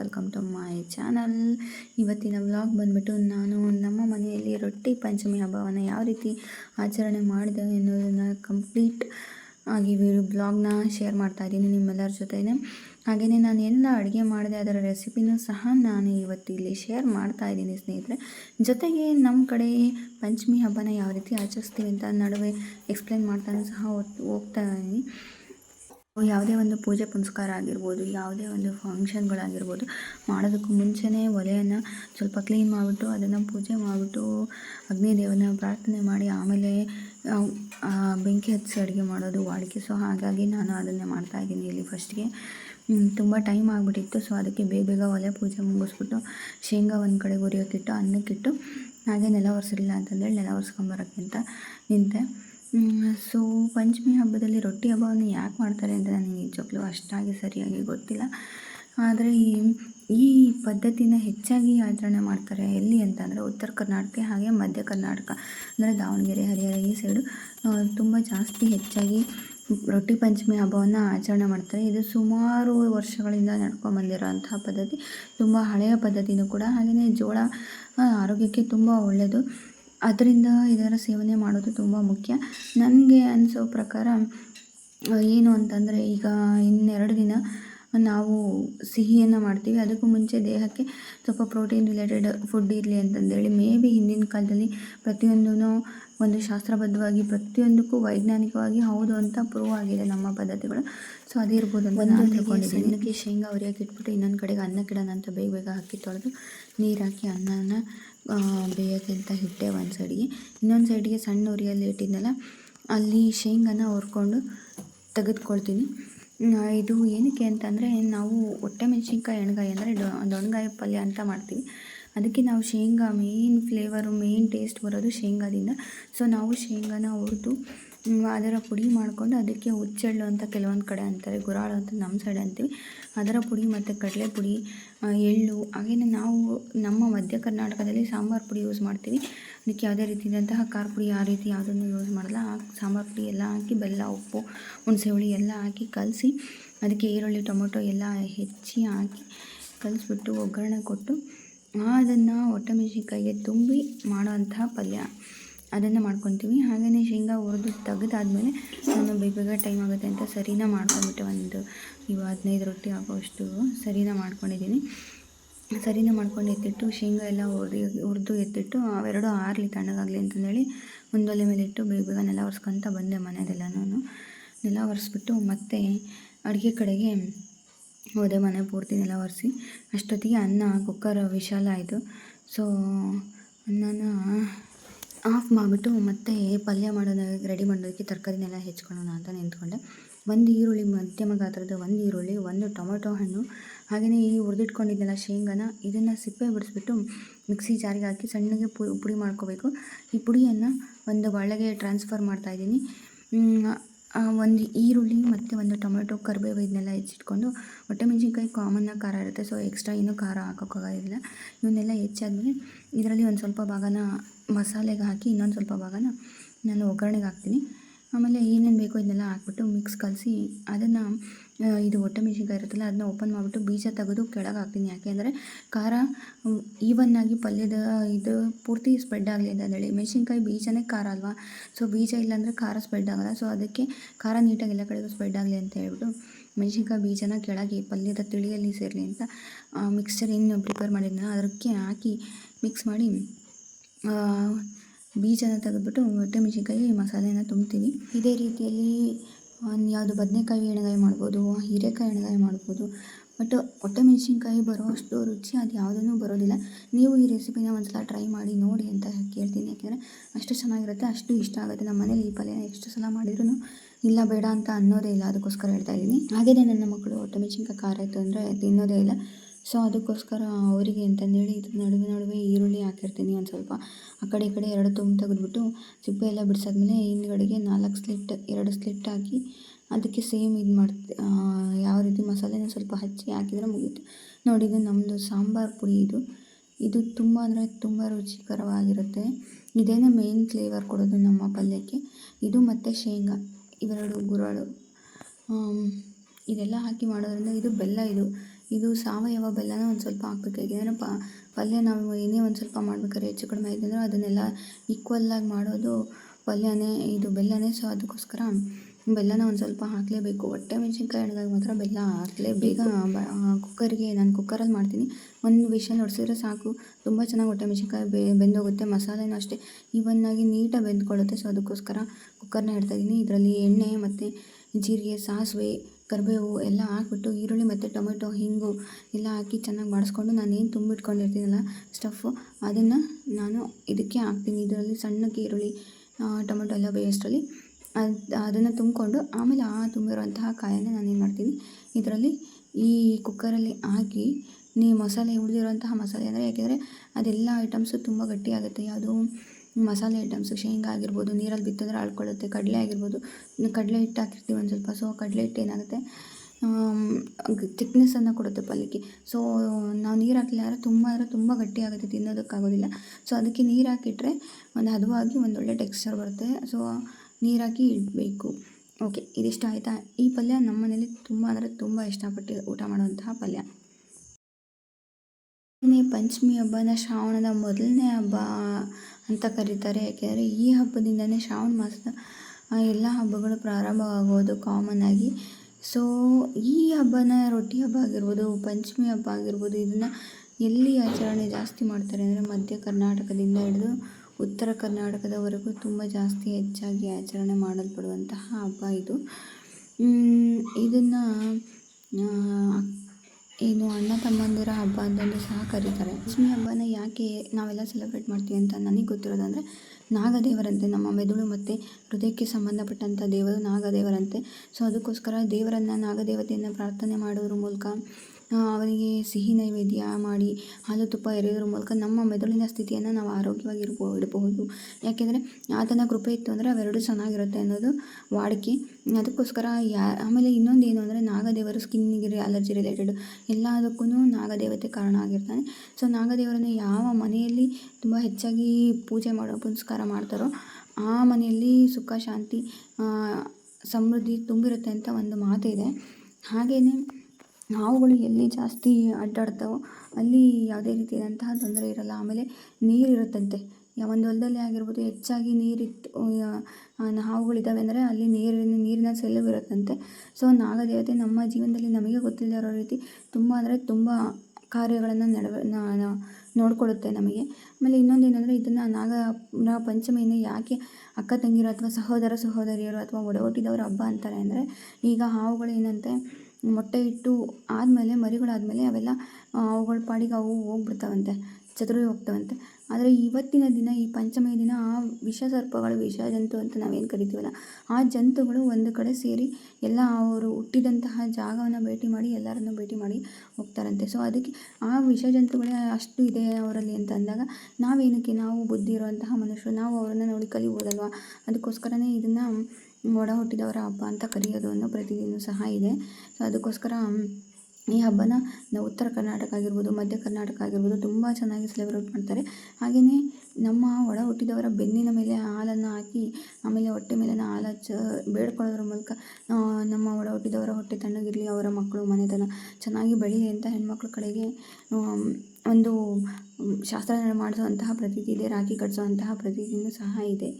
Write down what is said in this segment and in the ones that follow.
Welcome to my channel ಇವತ್ತಿನ vlog ಬಂದ್ಬಿಟ್ಟು ನಾನು ನಮ್ಮ ಮನೆಯಲ್ಲಿ ರೊಟ್ಟಿ ಪಂಚಮಿ ಹಬ್ಬವನ್ನು ಯಾವ ರೀತಿ ಆಚರಣೆ ಮಾಡಿದೆ ಅನ್ನೋದನ್ನು ಕಂಪ್ಲೀಟ್ ಆಗಿ ಬ್ಲಾಗ್ನ ಶೇರ್ ಮಾಡ್ತಾ ಇದ್ದೀನಿ ನಿಮ್ಮೆಲ್ಲರ ಜೊತೆನೇ. ಹಾಗೆಯೇ ನಾನು ಎಲ್ಲ ಅಡುಗೆ ಮಾಡಿದೆ ಅದರ ರೆಸಿಪಿನೂ ಸಹ ನಾನು ಇವತ್ತು ಇಲ್ಲಿ ಶೇರ್ ಮಾಡ್ತಾ ಇದ್ದೀನಿ ಸ್ನೇಹಿತರೆ. ಜೊತೆಗೆ ನಮ್ಮ ಕಡೆ ಪಂಚಮಿ ಹಬ್ಬನ ಯಾವ ರೀತಿ ಆಚರಿಸ್ತೀವಿ ಅಂತ ನಡುವೆ ಎಕ್ಸ್ಪ್ಲೇನ್ ಮಾಡ್ತಾನೆ ಸಹ ಹೋಗ್ತಾ ಇದ್ದೀನಿ. ಯಾವುದೇ ಒಂದು ಪೂಜೆ ಪುನಸ್ಕಾರ ಆಗಿರ್ಬೋದು, ಯಾವುದೇ ಒಂದು ಫಂಕ್ಷನ್ಗಳಾಗಿರ್ಬೋದು, ಮಾಡೋದಕ್ಕೂ ಮುಂಚೆನೇ ಒಲೆಯನ್ನು ಸ್ವಲ್ಪ ಕ್ಲೀನ್ ಮಾಡಿಬಿಟ್ಟು ಅದನ್ನು ಪೂಜೆ ಮಾಡಿಬಿಟ್ಟು ಅಗ್ನಿ ದೇವನ ಪ್ರಾರ್ಥನೆ ಮಾಡಿ ಆಮೇಲೆ ಬೆಂಕಿ ಹಚ್ಚಿ ಅಡುಗೆ ಮಾಡೋದು, ವಾಡಿಕೆ. ಸೊ ಹಾಗಾಗಿ ನಾನು ಅದನ್ನೇ ಮಾಡ್ತಾ ಇದ್ದೀನಿ ಇಲ್ಲಿ ಫಸ್ಟ್ಗೆ ತುಂಬ ಟೈಮ್ ಆಗಿಬಿಟ್ಟಿತ್ತು. ಸೊ ಅದಕ್ಕೆ ಬೇಗ ಬೇಗ ಒಲೆ ಪೂಜೆ ಮುಗಿಸ್ಬಿಟ್ಟು ಶೇಂಗಾ ಒಂದು ಕಡೆ ಉರಿಯೋಕ್ಕಿಟ್ಟು ಅನ್ನಕ್ಕಿಟ್ಟು, ಹಾಗೆ ನೆಲ ಒರೆಸಿರಲಿಲ್ಲ ಅಂತಂದೇಳಿ ನೆಲ ಒರೆಸ್ಕೊಂಬರೋಕ್ಕೆ ಅಂತ ನಿಂತೆ. ಸೊ ಪಂಚಮಿ ಹಬ್ಬದಲ್ಲಿ ರೊಟ್ಟಿ ಹಬ್ಬವನ್ನು ಯಾಕೆ ಮಾಡ್ತಾರೆ ಅಂತ ನನಗೆ ನಿಜವಾಗ್ಲೂ ಅಷ್ಟಾಗಿ ಸರಿಯಾಗಿ ಗೊತ್ತಿಲ್ಲ. ಆದರೆ ಈ ಈ ಪದ್ಧತಿನ ಹೆಚ್ಚಾಗಿ ಆಚರಣೆ ಮಾಡ್ತಾರೆ ಎಲ್ಲಿ ಅಂತಂದರೆ ಉತ್ತರ ಕರ್ನಾಟಕ ಹಾಗೆ ಮಧ್ಯ ಕರ್ನಾಟಕ, ಅಂದರೆ ದಾವಣಗೆರೆ, ಹರಿಹರ ಈ ಸೈಡು ತುಂಬ ಜಾಸ್ತಿ ಹೆಚ್ಚಾಗಿ ರೊಟ್ಟಿ ಪಂಚಮಿ ಹಬ್ಬವನ್ನು ಆಚರಣೆ ಮಾಡ್ತಾರೆ. ಇದು ಸುಮಾರು ವರ್ಷಗಳಿಂದ ನಡ್ಕೊಂಬಂದಿರೋಂತಹ ಪದ್ಧತಿ. ತುಂಬ ಹಳೆಯ ಪದ್ಧತಿನೂ ಕೂಡ ಹಾಗೆಯೇ ಜೋಳ ಆರೋಗ್ಯಕ್ಕೆ ತುಂಬ ಒಳ್ಳೆಯದು ಅದರಿಂದ ಇದರ ಸೇವನೆ ಮಾಡೋದು ತುಂಬ ಮುಖ್ಯ. ನನಗೆ ಅನಿಸೋ ಪ್ರಕಾರ ಏನು ಅಂತಂದರೆ ಈಗ ಇನ್ನೆರಡು ದಿನ ನಾವು ಸಿಹಿಯನ್ನು ಮಾಡ್ತೀವಿ. ಅದಕ್ಕೂ ಮುಂಚೆ ದೇಹಕ್ಕೆ ಸ್ವಲ್ಪ ಪ್ರೋಟೀನ್ ರಿಲೇಟೆಡ್ ಫುಡ್ ಇರಲಿ ಅಂತಂದೇಳಿ ಮೇ ಬಿ ಹಿಂದಿನ ಕಾಲದಲ್ಲಿ ಪ್ರತಿಯೊಂದೂ ಒಂದು ಶಾಸ್ತ್ರಬದ್ಧವಾಗಿ ಪ್ರತಿಯೊಂದಕ್ಕೂ ವೈಜ್ಞಾನಿಕವಾಗಿ ಹೌದು ಅಂತ ಪ್ರೂವ್ ಆಗಿದೆ ನಮ್ಮ ಪದ್ಧತಿಗಳು. ಸೊ ಅದೇ ಇರ್ಬೋದು ಅಂತ ನಾನು ತಿಳ್ಕೊಂಡಿದ್ದೀನಿ. ಅನ್ನಕ್ಕೆ ಶೇಂಗಾ ಉರಿಯೋಕೆ ಇಟ್ಬಿಟ್ಟು ಇನ್ನೊಂದು ಕಡೆಗೆ ಅನ್ನಕ್ಕಿಡೋಣ ಅಂತ ಬೇಗ ಬೇಗ ಹಾಕಿ ತೊಳೆದು ನೀರು ಹಾಕಿ ಅನ್ನನ ಬೇಯೋಕ್ಕೆ ಅಂತ ಇಟ್ಟೆ ಒಂದು ಸೈಡಿಗೆ. ಇನ್ನೊಂದು ಸೈಡಿಗೆ ಸಣ್ಣ ಉರಿಯಲ್ಲಿ ಇಟ್ಟಿದ್ದೆಲ್ಲ ಅಲ್ಲಿ ಶೇಂಗಾನ ಹುರ್ಕೊಂಡು ತೆಗೆದುಕೊಳ್ತೀನಿ. ಇದು ಏನಕ್ಕೆ ಅಂತಂದರೆ, ನಾವು ಹೊಟ್ಟೆ ಮೆಣಸಿನ್ಕಾಯಿ ಎಣ್ಗಾಯಿ ಅಂದರೆ ದೊಣ್ಗಾಯಿ ಪಲ್ಯ ಅಂತ ಮಾಡ್ತೀವಿ. ಅದಕ್ಕೆ ನಾವು ಶೇಂಗಾ ಮೇಯ್ನ್ ಫ್ಲೇವರು ಮೇಯ್ನ್ ಟೇಸ್ಟ್ ಬರೋದು ಶೇಂಗಾದಿಂದ. ಸೊ ನಾವು ಶೇಂಗಾನ ಹುರಿದು ಅದರ ಪುಡಿ ಮಾಡಿಕೊಂಡು ಅದಕ್ಕೆ ಹುಚ್ಚೆಳ್ಳು ಅಂತ ಕೆಲವೊಂದು ಕಡೆ ಅಂತಾರೆ, ಗುರಾಳು ಅಂತ ನಮ್ಮ ಸೈಡ್ ಅಂತೀವಿ. ಅದರ ಪುಡಿ ಮತ್ತು ಕಡಲೆ ಪುಡಿ ಎಳ್ಳು ಹಾಗೆಯೇ ನಾವು ನಮ್ಮ ಮಧ್ಯ ಕರ್ನಾಟಕದಲ್ಲಿ ಸಾಂಬಾರು ಪುಡಿ ಯೂಸ್ ಮಾಡ್ತೀವಿ. ಅದಕ್ಕೆ ಯಾವುದೇ ರೀತಿಯಾದಂತಹ ಖಾರ ಪುಡಿ ಆ ರೀತಿ ಯಾವುದನ್ನು ಯೂಸ್ ಮಾಡಲ್ಲ. ಸಾಂಬಾರು ಪುಡಿ ಎಲ್ಲ ಹಾಕಿ ಬೆಲ್ಲ, ಉಪ್ಪು ಹುಣಸೆ ಹುಳಿ ಎಲ್ಲ ಹಾಕಿ ಕಲಸಿ, ಅದಕ್ಕೆ ಈರುಳ್ಳಿ, ಟೊಮೊಟೊ ಎಲ್ಲ ಹೆಚ್ಚಿ ಹಾಕಿ ಕಲಸಿಬಿಟ್ಟು ಒಗ್ಗರಣೆ ಕೊಟ್ಟು ಅದನ್ನು ಒಟ್ಟಮೆಣಸಿನ್ಕಾಯಿಗೆ ತುಂಬಿ ಮಾಡೋವಂತಹ ಪಲ್ಯ. ಅದನ್ನು ಮಾಡ್ಕೊತೀವಿ. ಹಾಗೆಯೇ ಶೇಂಗಾ ಹುರಿದು ತೆಗೆದಾದ್ಮೇಲೆ ನಾನು ಬೇಗ ಬೇಗ ಟೈಮ್ ಆಗುತ್ತೆ ಅಂತ ಸರಿನ ಮಾಡ್ಕೊಂಬಿಟ್ಟೆ ಒಂದು ಇವು ಹದಿನೈದು ರೊಟ್ಟಿ ಆಗೋಷ್ಟು ಸರಿನ ಮಾಡ್ಕೊಂಡಿದ್ದೀನಿ. ಸರಿನ ಮಾಡ್ಕೊಂಡು ಎತ್ತಿಟ್ಟು ಶೇಂಗಾ ಎಲ್ಲ ಹುರಿ ಹುರಿದು ಎತ್ತಿಟ್ಟು ಅವೆರಡು ಆರಲಿ ತಣ್ಣಗಾಗಲಿ ಅಂತಂದೇಳಿ ಒಂದು ಮೇಲೆ ಇಟ್ಟು ಬೇಗ ಬೇಗ ನೆಲ ಒರೆಸ್ಕೊತ ಬಂದೆ ಮನೆಯದೆಲ್ಲನೂ ನೆಲ ಒರೆಸ್ಬಿಟ್ಟು ಮತ್ತೆ ಅಡುಗೆ ಕಡೆಗೆ ಹೋದೆ ಮನೆ ಪೂರ್ತಿ ನೆಲ ಒರೆಸಿ. ಅಷ್ಟೊತ್ತಿಗೆ ಅನ್ನ, ಕುಕ್ಕರ್ ವಿಶಾಲ ಆಯಿತು ಸೊ ಅನ್ನನ ಆಫ್ ಮಾಡಿಬಿಟ್ಟು ಮತ್ತೆ ಪಲ್ಯ ಮಾಡೋದು, ರೆಡಿ ಮಾಡೋದಕ್ಕೆ ತರಕಾರಿನೆಲ್ಲ ಹೆಚ್ಕೊಳ್ಳೋಣ ಅಂತ ನಿಂತ್ಕೊಂಡೆ. ಒಂದು ಈರುಳ್ಳಿ, ಮಧ್ಯಮ ಗಾತ್ರದ ಒಂದು ಈರುಳ್ಳಿ, ಒಂದು ಟೊಮೆಟೊ ಹಣ್ಣು ಹಾಗೆಯೇ ಈ ಹುರಿದಿಟ್ಕೊಂಡಿದ್ದೆಲ್ಲ ಶೇಂಗಾನ, ಇದನ್ನು ಸಿಪ್ಪೆ ಬಿಡಿಸ್ಬಿಟ್ಟು ಮಿಕ್ಸಿ ಜಾರಿಗೆ ಹಾಕಿ ಸಣ್ಣಗೆ ಪುಡಿ ಮಾಡ್ಕೋಬೇಕು. ಈ ಪುಡಿಯನ್ನು ಒಂದು ಬಳ್ಳೆಗೆ ಟ್ರಾನ್ಸ್ಫರ್ ಮಾಡ್ತಾಯಿದ್ದೀನಿ ಒಂದು ಈರುಳ್ಳಿ ಮತ್ತು ಒಂದು ಟೊಮೆಟೊ, ಕರಿಬೇವು ಇದನ್ನೆಲ್ಲ ಹೆಚ್ಚಿಟ್ಕೊಂಡು ಒಟ್ಟಮೆಣಸಿನ್ಕಾಯಿ ಕಾಮನ್ನಾಗಿ ಖಾರ ಇರುತ್ತೆ. ಸೊ ಎಕ್ಸ್ಟ್ರಾ ಏನೂ ಖಾರ ಹಾಕೋಕ್ಕಾಗೋದಿಲ್ಲ ಇವನ್ನೆಲ್ಲ ಹೆಚ್ಚಾದ್ಮೇಲೆ ಇದರಲ್ಲಿ ಒಂದು ಸ್ವಲ್ಪ ಭಾಗನ ಮಸಾಲೆಗೆ ಹಾಕಿ ಇನ್ನೊಂದು ಸ್ವಲ್ಪ ಭಾಗನ ನಾನು ಒಗ್ಗರಣೆಗೆ ಹಾಕ್ತೀನಿ. ಆಮೇಲೆ ಏನೇನು ಬೇಕೋ ಇದನ್ನೆಲ್ಲ ಹಾಕ್ಬಿಟ್ಟು ಮಿಕ್ಸ್ ಕಲಸಿ ಅದನ್ನು ಇದು ಒಟ್ಟಮೆಣ್ಸಿನ್ಕಾಯಿ ಇರುತ್ತಲ್ಲ ಅದನ್ನ ಓಪನ್ ಮಾಡಿಬಿಟ್ಟು ಬೀಜ ತೆಗೆದು ಕೆಳಗೆ ಹಾಕ್ತೀನಿ. ಯಾಕೆ ಅಂದರೆ ಖಾರ ಈವನ್ನಾಗಿ ಪಲ್ಯದ ಇದು ಪೂರ್ತಿ ಸ್ಪ್ರೆಡ್ ಆಗಲಿ ಅಂತ ಹೇಳಿ. ಮೆಣಸಿನ್ಕಾಯಿ ಬೀಜನೇ ಖಾರ ಅಲ್ವಾ? ಸೊ ಬೀಜ ಇಲ್ಲಾಂದರೆ ಖಾರ ಸ್ಪ್ರೆಡ್ ಆಗಲ್ಲ. ಸೊ ಅದಕ್ಕೆ ಖಾರ ನೀಟಾಗಿ ಎಲ್ಲ ಕಡೆಗೂ ಸ್ಪ್ರೆಡ್ ಆಗಲಿ ಅಂತ ಹೇಳ್ಬಿಟ್ಟು ಮೆಣಸಿನ್ಕಾಯಿ ಬೀಜನ ಕೆಳಗೆ ಪಲ್ಯದ ತಿಳಿಯಲ್ಲಿ ಸೇರಲಿ ಅಂತ ಮಿಕ್ಸ್ಚರ್ ಏನು ಪ್ರಿಪೇರ್ ಮಾಡಿದ್ನಲ್ಲ ಅದಕ್ಕೆ ಹಾಕಿ ಮಿಕ್ಸ್ ಮಾಡಿ ಬೀಜನ ತೆಗೆದ್ಬಿಟ್ಟು ಮೆಣಸಿನ್ಕಾಯಿ ಮಸಾಲೆನ ತುಂಬ್ತೀವಿ ಇದೇ ರೀತಿಯಲ್ಲಿ ಯಾವುದು ಬದನೆಕಾಯಿ ಎಣ್ಣೆಗಾಯಿ ಮಾಡ್ಬೋದು, ಹೀರೆಕಾಯಿ ಎಣ್ಣೆಗಾಯಿ ಮಾಡ್ಬೋದು ಬಟ್ ಒಟ್ಟಮೆಣಸಿನ್ಕಾಯಿ ಬರೋ ಅಷ್ಟು ರುಚಿ ಅದು ಯಾವುದೂ ಬರೋದಿಲ್ಲ. ನೀವು ಈ ರೆಸಿಪಿನ ಒಂದು ಸಲ ಟ್ರೈ ಮಾಡಿ ನೋಡಿ ಅಂತ ಕೇಳ್ತೀನಿ. ಯಾಕೆಂದರೆ ಅಷ್ಟು ಚೆನ್ನಾಗಿರುತ್ತೆ, ಅಷ್ಟು ಇಷ್ಟ ಆಗುತ್ತೆ. ನಮ್ಮ ಮನೇಲಿ ಈ ಪಲ್ಯ ಎಷ್ಟು ಸಲ ಮಾಡಿದ್ರೂ ಇಲ್ಲ ಬೇಡ ಅಂತ ಅನ್ನೋದೇ ಇಲ್ಲ. ಅದಕ್ಕೋಸ್ಕರ ಹೇಳ್ತಾ ಇದ್ದೀನಿ. ಹಾಗೆಯೇ ನನ್ನ ಮಕ್ಕಳು ಒಟ್ಟಮೆಣಸಿನ್ಕಾಯಿ ಖಾರ ಇತ್ತು ಅಂದರೆ ತಿನ್ನೋದೇ ಇಲ್ಲ. ಸೊ ಅದಕ್ಕೋಸ್ಕರ ಅವರಿಗೆ ಅಂತಂದೇಳಿ ಇದ್ರ ನಡುವೆ ನಡುವೆ ಈರುಳ್ಳಿ ಹಾಕಿರ್ತೀನಿ ಒಂದು ಸ್ವಲ್ಪ. ಆ ಕಡೆ ಈ ಕಡೆ ಎರಡು ತುಂಬ ತೆಗೆದ್ಬಿಟ್ಟು ಸಿಪ್ಪೆ ಎಲ್ಲ ಬಿಡಿಸಾದ್ಮೇಲೆ ಹಿಂದ್ಗಡೆಗೆ ನಾಲ್ಕು ಸ್ಲಿಟ್ ಎರಡು ಸ್ಲಿಟ್ ಹಾಕಿ ಅದಕ್ಕೆ ಸೇಮ್ ಇದು ಮಾಡ್ತೀನಿ ಯಾವ ರೀತಿ ಮಸಾಲೆನ ಸ್ವಲ್ಪ ಹಚ್ಚಿ ಹಾಕಿದರೆ ಮುಗೀತು. ನೋಡಿ, ಇದು ನಮ್ಮದು ಸಾಂಬಾರು ಪುಡಿ ಇದು. ಇದು ತುಂಬ ಅಂದರೆ ತುಂಬ ರುಚಿಕರವಾಗಿರುತ್ತೆ. ಇದೇನೇ ಮೇನ್ ಫ್ಲೇವರ್ ಕೊಡೋದು ನಮ್ಮ ಪಲ್ಯಕ್ಕೆ. ಇದು ಮತ್ತು ಶೇಂಗಾ, ಇವೆರಡು ಗುರಳು. ಇದೆಲ್ಲ ಹಾಕಿ ಮಾಡೋದ್ರಿಂದ ಇದು ಬೆಲ್ಲ ಇದು. ಇದು ಸಾವಯವ ಬೆಲ್ಲನ ಒಂದು ಸ್ವಲ್ಪ ಹಾಕ್ಬೇಕು. ಯಾಕೆಂದರೆ ಪಲ್ಯ ನಾವು ಏನೇ ಒಂದು ಸ್ವಲ್ಪ ಮಾಡ್ಬೇಕಾದ್ರೆ ಹೆಚ್ಚು ಕಡಿಮೆ ಆಯ್ತು ಅಂದರೆ ಅದನ್ನೆಲ್ಲ ಈಕ್ವಲ್ಲಾಗಿ ಮಾಡೋದು ಪಲ್ಯನೇ, ಇದು ಬೆಲ್ಲನೇ. ಸೊ ಅದಕ್ಕೋಸ್ಕರ ಬೆಲ್ಲನ ಒಂದು ಸ್ವಲ್ಪ ಹಾಕಲೇಬೇಕು. ಹೊಟ್ಟೆ ಮೆಣಸಿನ್ಕಾಯಿ ಅಡುಗೆಗೆ ಮಾತ್ರ ಬೆಲ್ಲ ಹಾಕಲೇಬೇಕು ಬ ಕುಕ್ಕರ್ಗೆ ನಾನು ಕುಕ್ಕರಲ್ಲಿ ಮಾಡ್ತೀನಿ. ಒಂದು ವಿಷಲ್ ಹೊಡೆಸಿದ್ರೆ ಸಾಕು. ತುಂಬ ಚೆನ್ನಾಗಿ ಹೊಟ್ಟೆ ಮೆಣಸಿನ್ಕಾಯಿ ಬೆ, ಬೆಂದೋಗುತ್ತೆ. ಮಸಾಲೆನೂ ಅಷ್ಟೇ. ಇವನ್ನಾಗಿ ನೀಟಾಗಿ ಬೆಂದ್ಕೊಳ್ಳುತ್ತೆ. ಸೊ ಅದಕ್ಕೋಸ್ಕರ ಕುಕ್ಕರ್ನ ಇಡ್ತಾಯಿದ್ದೀನಿ ಇದರಲ್ಲಿ ಎಣ್ಣೆ ಮತ್ತು ಜೀರಿಗೆ, ಸಾಸಿವೆ ಕರಿಬೇವು ಎಲ್ಲ ಹಾಕ್ಬಿಟ್ಟು, ಈರುಳ್ಳಿ ಮತ್ತು ಟೊಮೆಟೊ, ಹಿಂಗು ಎಲ್ಲ ಹಾಕಿ ಚೆನ್ನಾಗಿ ಮಾಡಿಸ್ಕೊಂಡು ನಾನೇನು ತುಂಬಿಟ್ಕೊಂಡಿರ್ತೀನಲ್ಲ ಸ್ಟಫು ಅದನ್ನು ನಾನು ಇದಕ್ಕೆ ಹಾಕ್ತೀನಿ. ಇದರಲ್ಲಿ ಸಣ್ಣಕ್ಕೆ ಈರುಳ್ಳಿ ಟೊಮೆಟೊ ಎಲ್ಲ ಬೇಯಿಸ್ಟಲ್ಲಿ ಅದು, ಅದನ್ನು ತುಂಬಿಕೊಂಡು ಆಮೇಲೆ ಆ ತುಂಬಿರುವಂತಹ ಕಾಯನ್ನು ನಾನೇನು ಮಾಡ್ತೀನಿ, ಇದರಲ್ಲಿ ಈ ಕುಕ್ಕರಲ್ಲಿ ಹಾಕಿ ನೀ ಮಸಾಲೆ ಉಳಿದಿರುವಂತಹ ಮಸಾಲೆ ಅಂದರೆ ಯಾಕೆಂದರೆ ಅದೆಲ್ಲ ಐಟಮ್ಸು ತುಂಬ ಗಟ್ಟಿಯಾಗುತ್ತೆ. ಯಾವುದು ಮಸಾಲೆ ಐಟಮ್ಸು, ಶೇಂಗಾ ಆಗಿರ್ಬೋದು, ನೀರಲ್ಲಿ ಬಿತ್ತಂದ್ರೆ ಅಳ್ಕೊಳ್ಳುತ್ತೆ ಕಡಲೆ ಆಗಿರ್ಬೋದು. ಕಡಲೆ ಹಿಟ್ಟು ಹಾಕಿರ್ತೀವಿ ಒಂದು ಸ್ವಲ್ಪ. ಸೊ ಕಡಲೆ ಹಿಟ್ಟು ಏನಾಗುತ್ತೆ? ತಿಕ್ನೆಸ್ಸನ್ನು ಕೊಡುತ್ತೆ ಪಲ್ಯಕ್ಕೆ. ಸೊ ನಾವು ನೀರು ಹಾಕಲಿಲ್ಲ ಅಂದರೆ ತುಂಬ ಅಂದರೆ ತುಂಬ ಗಟ್ಟಿಯಾಗುತ್ತೆ ತಿನ್ನೋದಕ್ಕಾಗೋದಿಲ್ಲ. ಸೊ ಅದಕ್ಕೆ ನೀರು ಹಾಕಿಟ್ರೆ ಒಂದು ಹದವಾಗಿ ಒಂದೊಳ್ಳೆ ಟೆಕ್ಸ್ಚರ್ ಬರುತ್ತೆ. ಸೊ ನೀರಾಕಿ ಇಡಬೇಕು. ಓಕೆ ಇದಿಷ್ಟ ಆಯಿತಾ? ಈ ಪಲ್ಯ ನಮ್ಮ ಮನೇಲಿ ತುಂಬ ಅಂದರೆ ತುಂಬ ಇಷ್ಟಪಟ್ಟು ಊಟ ಮಾಡುವಂತಹ ಪಲ್ಯ. ಪಂಚಮಿ ಹಬ್ಬನ ಶ್ರಾವಣದ ಮೊದಲನೇ ಹಬ್ಬ ಅಂತ ಕರೀತಾರೆ. ಯಾಕೆಂದರೆ ಈ ಹಬ್ಬದಿಂದನೇ ಶ್ರಾವಣ ಮಾಸದ ಎಲ್ಲ ಹಬ್ಬಗಳು ಪ್ರಾರಂಭವಾಗೋದು ಕಾಮನ್ ಆಗಿ. ಸೊ ಈ ಹಬ್ಬನ ರೊಟ್ಟಿ ಹಬ್ಬ ಆಗಿರ್ಬೋದು, ಪಂಚಮಿ ಹಬ್ಬ ಆಗಿರ್ಬೋದು, ಇದನ್ನು ಎಲ್ಲಿ ಆಚರಣೆ ಜಾಸ್ತಿ ಮಾಡ್ತಾರೆ ಅಂದರೆ ಮಧ್ಯ ಕರ್ನಾಟಕದಿಂದ ಹಿಡಿದು ಉತ್ತರ ಕರ್ನಾಟಕದವರೆಗೂ ತುಂಬ ಜಾಸ್ತಿ ಹೆಚ್ಚಾಗಿ ಆಚರಣೆ ಮಾಡಲ್ಪಡುವಂತಹ ಹಬ್ಬ ಇದು. ಇದನ್ನು ಏನು ಅಣ್ಣ ತಮ್ಮಂದಿರ ಹಬ್ಬ ಅಂತಂದು ಸಹ ಕರೀತಾರೆ. ಲಕ್ಷ್ಮಿ ಹಬ್ಬನ ಯಾಕೆ ನಾವೆಲ್ಲ ಸೆಲೆಬ್ರೇಟ್ ಮಾಡ್ತೀವಿ ಅಂತ ನನಗೆ ಗೊತ್ತಿರೋದಂದರೆ ನಾಗದೇವರಂತೆ, ನಮ್ಮ ಮೆದುಳು ಮತ್ತು ಹೃದಯಕ್ಕೆ ಸಂಬಂಧಪಟ್ಟಂಥ ದೇವರು ನಾಗದೇವರಂತೆ. ಸೊ ಅದಕ್ಕೋಸ್ಕರ ದೇವರನ್ನು, ನಾಗದೇವತೆಯನ್ನು ಪ್ರಾರ್ಥನೆ ಮಾಡೋದ್ರ ಮೂಲಕ ಅವನಿಗೆ ಸಿಹಿ ನೈವೇದ್ಯ ಮಾಡಿ ಹಾಲು ತುಪ್ಪ ಎರೆಯೋದ್ರ ಮೂಲಕ ನಮ್ಮ ಮೆದುಳಿನ ಸ್ಥಿತಿಯನ್ನು ನಾವು ಆರೋಗ್ಯವಾಗಿ ಇರ್ಬೋ, ಇಡಬಹುದು. ಯಾಕೆಂದರೆ ಆತನ ಕೃಪೆ ಇತ್ತು ಅಂದರೆ ಅವೆರಡೂ ಚೆನ್ನಾಗಿರುತ್ತೆ ಅನ್ನೋದು ವಾಡಿಕೆ. ಅದಕ್ಕೋಸ್ಕರ ಯಾ, ಆಮೇಲೆ ಇನ್ನೊಂದು ಏನು ಅಂದರೆ ನಾಗದೇವರು ಸ್ಕಿನ್ನಿಗೆ ಅಲರ್ಜಿ ರಿಲೇಟೆಡ್ ಎಲ್ಲದಕ್ಕೂ ನಾಗದೇವತೆ ಕಾರಣ ಆಗಿರ್ತಾನೆ. ಸೊ ನಾಗದೇವರನ್ನು ಯಾವ ಮನೆಯಲ್ಲಿ ತುಂಬ ಹೆಚ್ಚಾಗಿ ಪೂಜೆ ಮಾಡೋ, ಪುನಸ್ಕಾರ ಮಾಡ್ತಾರೋ, ಆ ಮನೆಯಲ್ಲಿ ಸುಖ, ಶಾಂತಿ ಸಮೃದ್ಧಿ ತುಂಬಿರುತ್ತೆ ಅಂತ ಒಂದು ಮಾತಿದೆ. ಹಾಗೆಯೇ ಹಾವುಗಳು ಎಲ್ಲಿ ಜಾಸ್ತಿ ಅಡ್ಡಾಡ್ತಾವೋ ಅಲ್ಲಿ ಯಾವುದೇ ರೀತಿಯಾದಂತಹ ತೊಂದರೆ ಇರಲ್ಲ. ಆಮೇಲೆ ನೀರು ಇರುತ್ತಂತೆ. ಒಂದು ಹೊಲದಲ್ಲಿ ಆಗಿರ್ಬೋದು ಹೆಚ್ಚಾಗಿ ನೀರಿತ್ತು ಹಾವುಗಳಿದ್ದಾವೆ ಅಂದರೆ ಅಲ್ಲಿ ನೀರಿನ ನೀರಿನ ಸೆಲವು ಇರುತ್ತಂತೆ. ಸೊ ನಾಗದೇವತೆ ನಮ್ಮ ಜೀವನದಲ್ಲಿ ನಮಗೆ ಗೊತ್ತಿಲ್ಲದೆ ಇರೋ ರೀತಿ ತುಂಬ ಅಂದರೆ ತುಂಬ ಕಾರ್ಯಗಳನ್ನು ನಡವೆ ನೋಡಿಕೊಳ್ಳುತ್ತೆ ನಮಗೆ. ಆಮೇಲೆ ಇನ್ನೊಂದು ಏನಂದರೆ ಇದನ್ನು ನಾಗ ಪಂಚಮಿಯನ್ನು ಯಾಕೆ ಅಕ್ಕ ತಂಗಿರು ಅಥವಾ ಸಹೋದರ ಸಹೋದರಿಯರು ಅಥವಾ ಒಡ ಹುಟ್ಟಿದವರ ಹಬ್ಬ ಅಂತಾರೆ ಅಂದರೆ ಈಗ ಹಾವುಗಳು ಏನಂತೆ ಮೊಟ್ಟೆ ಇಟ್ಟು ಆದಮೇಲೆ, ಮರಿಗಳಾದಮೇಲೆ ಅವೆಲ್ಲ ಅವುಗಳ ಪಾಡಿಗೆ ಅವು ಹೋಗ್ಬಿಡ್ತಾವಂತೆ, ಚದುರಿ ಹೋಗ್ತಾವಂತೆ. ಆದರೆ ಇವತ್ತಿನ ದಿನ, ಈ ಪಂಚಮಿಯ ದಿನ, ಆ ವಿಷ ಸರ್ಪಗಳು ವಿಷ ಜಂತು ಅಂತ ನಾವೇನು ಕರಿತೀವಲ್ಲ, ಆ ಜಂತುಗಳು ಒಂದು ಕಡೆ ಸೇರಿ ಎಲ್ಲ ಅವರು ಹುಟ್ಟಿದಂತಹ ಜಾಗವನ್ನು ಭೇಟಿ ಮಾಡಿ, ಎಲ್ಲರನ್ನು ಭೇಟಿ ಮಾಡಿ ಹೋಗ್ತಾರಂತೆ. ಸೊ ಅದಕ್ಕೆ ಆ ವಿಷ ಜಂತುಗಳೇ ಅಷ್ಟು ಇದೆ ಅವರಲ್ಲಿ ಅಂತ ಅಂದಾಗ, ನಾವೇನಕ್ಕೆ, ನಾವು ಬುದ್ಧಿ ಇರುವಂತಹ ಮನುಷ್ಯರು, ನಾವು ಅವರನ್ನು ನೋಡಿ ಕಲಿಬೋದಲ್ವ? ಅದಕ್ಕೋಸ್ಕರನೇ ಇದನ್ನು ಒಡ ಹುಟ್ಟಿದವರ ಹಬ್ಬ ಅಂತ ಕರೆಯೋದು ಅನ್ನೋ ಪ್ರತಿದಿನ ಸಹ ಇದೆ. ಸೊ ಅದಕ್ಕೋಸ್ಕರ ಈ ಹಬ್ಬನ ಉತ್ತರ ಕರ್ನಾಟಕ ಆಗಿರ್ಬೋದು, ಮಧ್ಯ ಕರ್ನಾಟಕ ಆಗಿರ್ಬೋದು ತುಂಬ ಚೆನ್ನಾಗಿ ಸೆಲೆಬ್ರೇಟ್ ಮಾಡ್ತಾರೆ. ಹಾಗೆಯೇ ನಮ್ಮ ಒಡ ಹುಟ್ಟಿದವರ ಬೆನ್ನಿನ ಮೇಲೆ ಹಾಲನ್ನು ಹಾಕಿ, ಆಮೇಲೆ ಹೊಟ್ಟೆ ಮೇಲಿನ ಹಾಲು ಹಚ್ಚ ಬೇಡ್ಕೊಳ್ಳೋದ್ರ ಮೂಲಕ ನಮ್ಮ ಒಡ ಹುಟ್ಟಿದವರ ಹೊಟ್ಟೆ ತಣ್ಣಗಿರಲಿ, ಅವರ ಮಕ್ಕಳು ಮನೆತನ ಚೆನ್ನಾಗಿ ಬೆಳೀಲಿ ಅಂತ ಹೆಣ್ಮಕ್ಳ ಕಡೆಗೆ ಒಂದು ಶಾಸ್ತ್ರ ಮಾಡಿಸುವಂತಹ ಪ್ರತೀತಿ ಇದೆ, ರಾಖಿ ಕಟ್ಟಿಸುವಂತಹ ಪ್ರತೀತಿಯೂ ಸಹ ಇದೆ.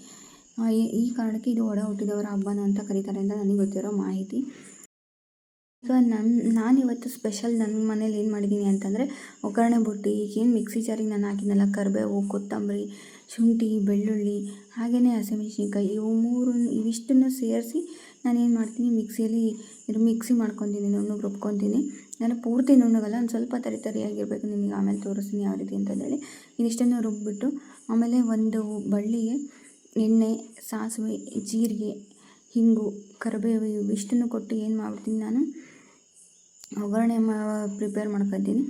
ಈ ಕಾರಣಕ್ಕೆ ಇದು ಒಡ ಹುಟ್ಟಿದವರ ಹಬ್ಬನ ಅಂತ ಕರೀತಾರೆ ಅಂತ ನನಗೆ ಗೊತ್ತಿರೋ ಮಾಹಿತಿ. ಸೊ ನನ್ನ ನಾನಿವತ್ತು ಸ್ಪೆಷಲ್ ನನ್ನ ಮನೇಲಿ ಏನು ಮಾಡಿದ್ದೀನಿ ಅಂತಂದರೆ, ಒಗ್ಗರಣೆ ಬುಟ್ಟಿ, ಈಗೇನು ಮಿಕ್ಸಿ ಜಾರಿಗೆ ನಾನು ಹಾಕಿದ್ನಲ್ಲ, ಕರಿಬೇವು, ಕೊತ್ತಂಬರಿ, ಶುಂಠಿ, ಬೆಳ್ಳುಳ್ಳಿ ಹಾಗೆಯೇ ಹಸಿಮೆಣ್ಸಿನ್ಕಾಯಿ ಇವು ಮೂರು ಇವಿಷ್ಟನ್ನು ಸೇರಿಸಿ ನಾನೇನು ಮಾಡ್ತೀನಿ ಮಿಕ್ಸಿಯಲ್ಲಿ ಇದು ಮಿಕ್ಸಿ ಮಾಡ್ಕೊತೀನಿ ನುಣ್ಣಗೆ ರುಬ್ಕೊತೀನಿ. ನಾನು ಪೂರ್ತಿ ನುಣ್ಣಗಲ್ಲ, ಒಂದು ಸ್ವಲ್ಪ ತರಿ ತರಿಯಾಗಿರಬೇಕು, ನಿಮಗೆ ಆಮೇಲೆ ತೋರಿಸ್ತೀನಿ ಯಾವ ರೀತಿ ಅಂತಂದೇಳಿ ಇದಿಷ್ಟನ್ನು ರುಬ್ಬಿಬಿಟ್ಟು ಆಮೇಲೆ ಒಂದು ಬಳ್ಳಿಗೆ ಎಣ್ಣೆ ಸಾಸಿವೆ, ಜೀರಿಗೆ, ಹಿಂಗು, ಕರಿಬೇವು ಇಷ್ಟನ್ನು ಕೊಟ್ಟು ಏನು ಮಾಡ್ತೀನಿ ನಾನು? ಒಗ್ಗರಣೆ ಮಾ ಪ್ರಿಪೇರ್ ಮಾಡ್ಕೊತೀನಿ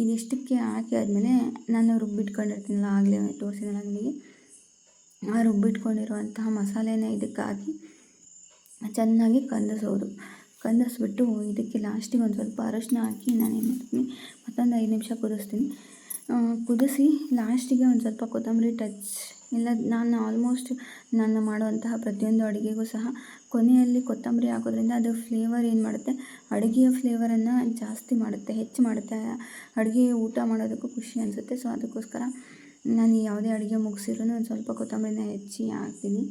ಇದಿಷ್ಟಕ್ಕೆ ಹಾಕಿ ಆದಮೇಲೆ ನಾನು ರುಬ್ಬಿಟ್ಕೊಂಡಿರ್ತೀನಲ್ಲ, ಆಗಲೇ ತೋರಿಸಿದ ನಿಮಗೆ ಆ ರುಬ್ಬಿಟ್ಕೊಂಡಿರುವಂತಹ ಮಸಾಲೆನ ಇದಕ್ಕೆ ಹಾಕಿ ಚೆನ್ನಾಗಿ ಕಂದಿಸೋದು. ಕಂದಿಸ್ಬಿಟ್ಟು ಇದಕ್ಕೆ ಲಾಸ್ಟಿಗೆ ಒಂದು ಸ್ವಲ್ಪ ಅರಶಿನ ಹಾಕಿ ನಾನು ಏನು ಮಾಡ್ತೀನಿ, ಮತ್ತೊಂದು ಐದು ನಿಮಿಷ ಕುದಿಸ್ತೀನಿ. ಕುದಿಸಿ ಲಾಸ್ಟಿಗೆ ಒಂದು ಸ್ವಲ್ಪ ಕೊತ್ತಂಬರಿ ಟಚ್ ಇಲ್ಲ, ನಾನು ಆಲ್ಮೋಸ್ಟ್ ನಾನು ಮಾಡುವಂತಹ ಪ್ರತಿಯೊಂದು ಅಡುಗೆಗೂ ಸಹ ಕೊನೆಯಲ್ಲಿ ಕೊತ್ತಂಬರಿ ಹಾಕೋದ್ರಿಂದ ಅದು ಫ್ಲೇವರ್ ಏನು ಮಾಡುತ್ತೆ? ಅಡುಗೆಯ ಫ್ಲೇವರನ್ನು ಜಾಸ್ತಿ ಮಾಡುತ್ತೆ, ಹೆಚ್ಚು ಮಾಡುತ್ತೆ. ಅಡುಗೆ ಊಟ ಮಾಡೋದಕ್ಕೂ ಖುಷಿ ಅನಿಸುತ್ತೆ. ಸೊ ಅದಕ್ಕೋಸ್ಕರ ನಾನು ಯಾವುದೇ ಅಡುಗೆ ಮುಗಿಸಿದ್ರು ಒಂದು ಸ್ವಲ್ಪ ಕೊತ್ತಂಬರಿನ ಹೆಚ್ಚಿ ಹಾಕ್ತೀನಿ.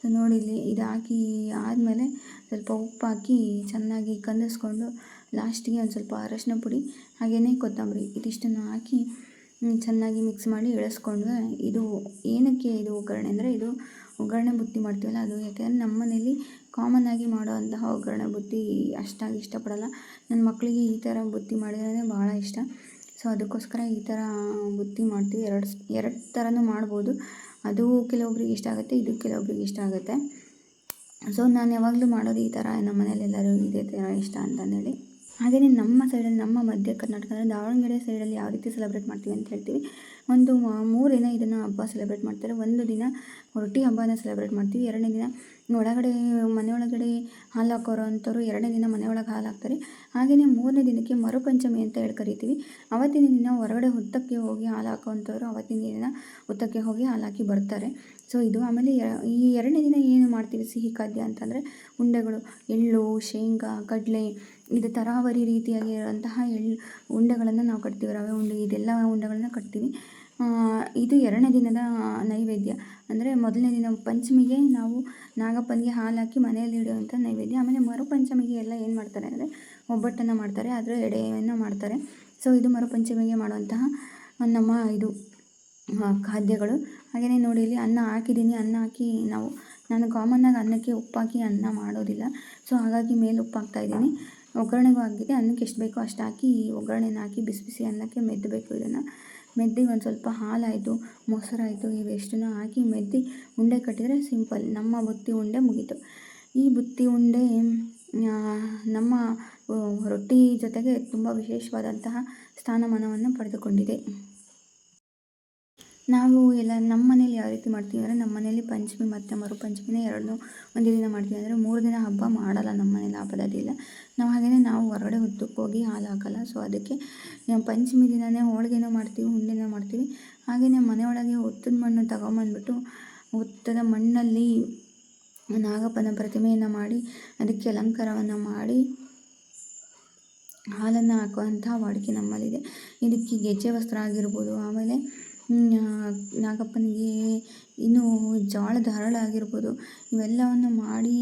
ಸೊ ನೋಡಿ ಇಲ್ಲಿ ಇದು ಹಾಕಿ ಆದಮೇಲೆ ಸ್ವಲ್ಪ ಉಪ್ಪು ಹಾಕಿ ಚೆನ್ನಾಗಿ ಕಂದಿಸ್ಕೊಂಡು ಲಾಸ್ಟಿಗೆ ಒಂದು ಸ್ವಲ್ಪ ಅರಶಿನ ಪುಡಿ ಹಾಗೆಯೇ ಕೊತ್ತಂಬರಿ ಇದಿಷ್ಟನ್ನು ಹಾಕಿ ಚೆನ್ನಾಗಿ ಮಿಕ್ಸ್ ಮಾಡಿ ಇಳಿಸ್ಕೊಂಡು ಇದು ಏನಕ್ಕೆ ಇದು ಒಗ್ಗರಣೆ ಅಂದರೆ ಇದು ಒಗ್ಗರಣೆ ಬುತ್ತಿ ಮಾಡ್ತೀವಲ್ಲ ಅದು, ಯಾಕೆಂದರೆ ನಮ್ಮ ಮನೇಲಿ ಕಾಮನ್ನಾಗಿ ಮಾಡುವಂತಹ ಒಗ್ಗರಣೆ ಬುತ್ತಿ ಅಷ್ಟಾಗಿ ಇಷ್ಟಪಡಲ್ಲ. ನನ್ನ ಮಕ್ಕಳಿಗೆ ಈ ಥರ ಬುತ್ತಿ ಮಾಡಿದ್ರೆ ಭಾಳ ಇಷ್ಟ. ಸೊ ಅದಕ್ಕೋಸ್ಕರ ಈ ಥರ ಬುತ್ತಿ ಮಾಡ್ತೀವಿ. ಎರಡು ಎರಡು ಥರನೂ ಮಾಡ್ಬೋದು. ಅದು ಕೆಲವೊಬ್ರಿಗೆ ಇಷ್ಟ ಆಗುತ್ತೆ, ಇದು ಕೆಲವೊಬ್ರಿಗೆ ಇಷ್ಟ ಆಗುತ್ತೆ. ಸೊ ನಾನು ಯಾವಾಗಲೂ ಮಾಡೋದು ಈ ಥರ ನಮ್ಮ ಮನೇಲಿ ಎಲ್ಲರೂ ಇದೇ ಥರ ಇಷ್ಟ ಅಂತಂದೇಳಿ ಹಾಗೆಯೇ ನಮ್ಮ ಸೈಡಲ್ಲಿ ನಮ್ಮ ಮಧ್ಯ ಕರ್ನಾಟಕ ಅಂದರೆ ದಾವಣಗೆರೆ ಸೈಡಲ್ಲಿ ಯಾವ ರೀತಿ ಸೆಲೆಬ್ರೇಟ್ ಮಾಡ್ತೀವಿ ಅಂತ ಹೇಳ್ತೀವಿ. ಒಂದು ಮೂರು ದಿನ ಇದನ್ನು ಹಬ್ಬ ಸೆಲೆಬ್ರೇಟ್ ಮಾಡ್ತಾರೆ. ಒಂದು ದಿನ ರೊಟ್ಟಿ ಹಬ್ಬನ ಸೆಲೆಬ್ರೇಟ್ ಮಾಡ್ತೀವಿ. ಎರಡನೇ ದಿನ ಒಳಗಡೆ, ಮನೆ ಒಳಗಡೆ ಹಾಲು ಹಾಕೋರು ಅಂಥವ್ರು ಎರಡನೇ ದಿನ ಮನೆಯೊಳಗೆ ಹಾಲು ಹಾಕ್ತಾರೆ. ಹಾಗೆಯೇ ಮೂರನೇ ದಿನಕ್ಕೆ ಮರುಪಂಚಮಿ ಅಂತ ಹೇಳಿ ಕರಿತೀವಿ. ಅವತ್ತಿನ ದಿನ ಹೊರಗಡೆ ಹುತ್ತಕ್ಕೆ ಹೋಗಿ ಹಾಲು ಹಾಕೋವಂಥವ್ರು ಅವತ್ತಿನ ದಿನ ಹುತ್ತಕ್ಕೆ ಹೋಗಿ ಹಾಲು ಹಾಕಿ ಬರ್ತಾರೆ. ಸೊ ಇದು ಆಮೇಲೆ ಈ ಎರಡನೇ ದಿನ ಏನು ಮಾಡ್ತೀವಿ? ಸಿಹಿ ಖಾದ್ಯ ಅಂತಂದರೆ ಉಂಡೆಗಳು, ಎಳ್ಳು, ಶೇಂಗಾ, ಕಡಲೆ ಇದು ತರಾವರಿ ರೀತಿಯಾಗಿ ಇರುವಂತಹ ಎಳ್ಳು ಉಂಡೆಗಳನ್ನು ನಾವು ಕಟ್ತೀವಿ, ರವೆ ಉಂಡೆ, ಇದೆಲ್ಲ ಉಂಡೆಗಳನ್ನ ಕಟ್ತೀವಿ. ಇದು ಎರಡನೇ ದಿನದ ನೈವೇದ್ಯ. ಅಂದರೆ ಮೊದಲನೇ ದಿನ ಪಂಚಮಿಗೆ ನಾವು ನಾಗಪ್ಪನಿಗೆ ಹಾಲು ಹಾಕಿ ಮನೆಯಲ್ಲಿ ಇಡುವಂಥ ನೈವೇದ್ಯ. ಆಮೇಲೆ ಮರುಪಂಚಮಿಗೆ ಎಲ್ಲ ಏನು ಮಾಡ್ತಾರೆ ಅಂದರೆ ಒಬ್ಬಟ್ಟನ್ನು ಮಾಡ್ತಾರೆ, ಅದರ ಎಡೆಯನ್ನು ಮಾಡ್ತಾರೆ. ಸೊ ಇದು ಮರುಪಂಚಮಿಗೆ ಮಾಡುವಂತಹ ನಮ್ಮ ಇದು ಖಾದ್ಯಗಳು. ಹಾಗೆಯೇ ನೋಡಿ ಇಲ್ಲಿ ಅನ್ನ ಹಾಕಿದ್ದೀನಿ. ಅನ್ನ ಹಾಕಿ ನಾವು, ನಾನು ಕಾಮನ್ನಾಗಿ ಅನ್ನಕ್ಕೆ ಉಪ್ಪಾಕಿ ಅನ್ನ ಮಾಡೋದಿಲ್ಲ. ಸೊ ಹಾಗಾಗಿ ಮೇಲೆ ಉಪ್ಪು ಹಾಕ್ತಾಯಿದ್ದೀನಿ ಒಗ್ಗರಣೆಗೂ ಆಗಿದೆ ಅನ್ನಕ್ಕೆ ಎಷ್ಟು ಬೇಕೋ ಅಷ್ಟು ಹಾಕಿ ಒಗ್ಗರಣೆನ ಹಾಕಿ ಬಿಸಿ ಬಿಸಿ ಅನ್ನಕ್ಕೆ ಮೆದ್ದಬೇಕು ಇದನ್ನು. ಮೆದ್ದಿಗೆ ಒಂದು ಸ್ವಲ್ಪ ಹಾಲಾಯಿತು ಮೊಸರಾಯಿತು ಇವೆಷ್ಟನ್ನು ಹಾಕಿ ಮೆದ್ದಿ ಉಂಡೆ ಕಟ್ಟಿದರೆ ಸಿಂಪಲ್. ನಮ್ಮ ಬುತ್ತಿ ಉಂಡೆ ಮುಗೀತು. ಈ ಬುತ್ತಿ ಉಂಡೆ ನಮ್ಮ ರೊಟ್ಟಿ ಜೊತೆಗೆ ತುಂಬ ವಿಶೇಷವಾದಂತಹ ಸ್ಥಾನಮಾನವನ್ನು ಪಡೆದುಕೊಂಡಿದೆ. ನಾವು ಎಲ್ಲ ನಮ್ಮ ಮನೇಲಿ ಯಾವ ರೀತಿ ಮಾಡ್ತೀವಿ ಅಂದರೆ ನಮ್ಮ ಮನೇಲಿ ಪಂಚಮಿ ಮತ್ತು ಮರುಪಂಚಮಿನೇ ಎರಡನ್ನೂ ಒಂದೇ ದಿನ ಮಾಡ್ತೀವಿ. ಅಂದರೆ ಮೂರು ದಿನ ಹಬ್ಬ ಮಾಡಲ್ಲ ನಮ್ಮ ಮನೇಲಿ ಆ ನಾವು ಹಾಗೆಯೇ ನಾವು ಹೊರಗಡೆ ಹುತ್ತಕ್ಕೆ ಹೋಗಿ ಹಾಲು ಹಾಕಲ್ಲ. ಸೊ ಅದಕ್ಕೆ ಪಂಚಮಿ ದಿನವೇ ಹೋಳಿಗೆನೂ ಮಾಡ್ತೀವಿ, ಉಂಡೆನೂ ಮಾಡ್ತೀವಿ. ಹಾಗೆಯೇ ಮನೆಯೊಳಗೆ ಹುತ್ತದ ಮಣ್ಣು ತಗೊಂಬಂದ್ಬಿಟ್ಟು ಹುತ್ತದ ಮಣ್ಣಲ್ಲಿ ನಾಗಪ್ಪನ ಪ್ರತಿಮೆಯನ್ನು ಮಾಡಿ, ಅದಕ್ಕೆ ಅಲಂಕಾರವನ್ನು ಮಾಡಿ ಹಾಲನ್ನು ಹಾಕುವಂಥ ವಾಡಿಕೆ ನಮ್ಮಲ್ಲಿದೆ. ಇದಕ್ಕೆ ಗೆಜ್ಜೆ ವಸ್ತ್ರ ಆಗಿರ್ಬೋದು, ಆಮೇಲೆ ನಾಗಪ್ಪನಿಗೆ ಇನ್ನು ಜೋಳದ ಹರಳಾಗಿರ್ಬೋದು ಇವೆಲ್ಲವನ್ನು ಮಾಡಿ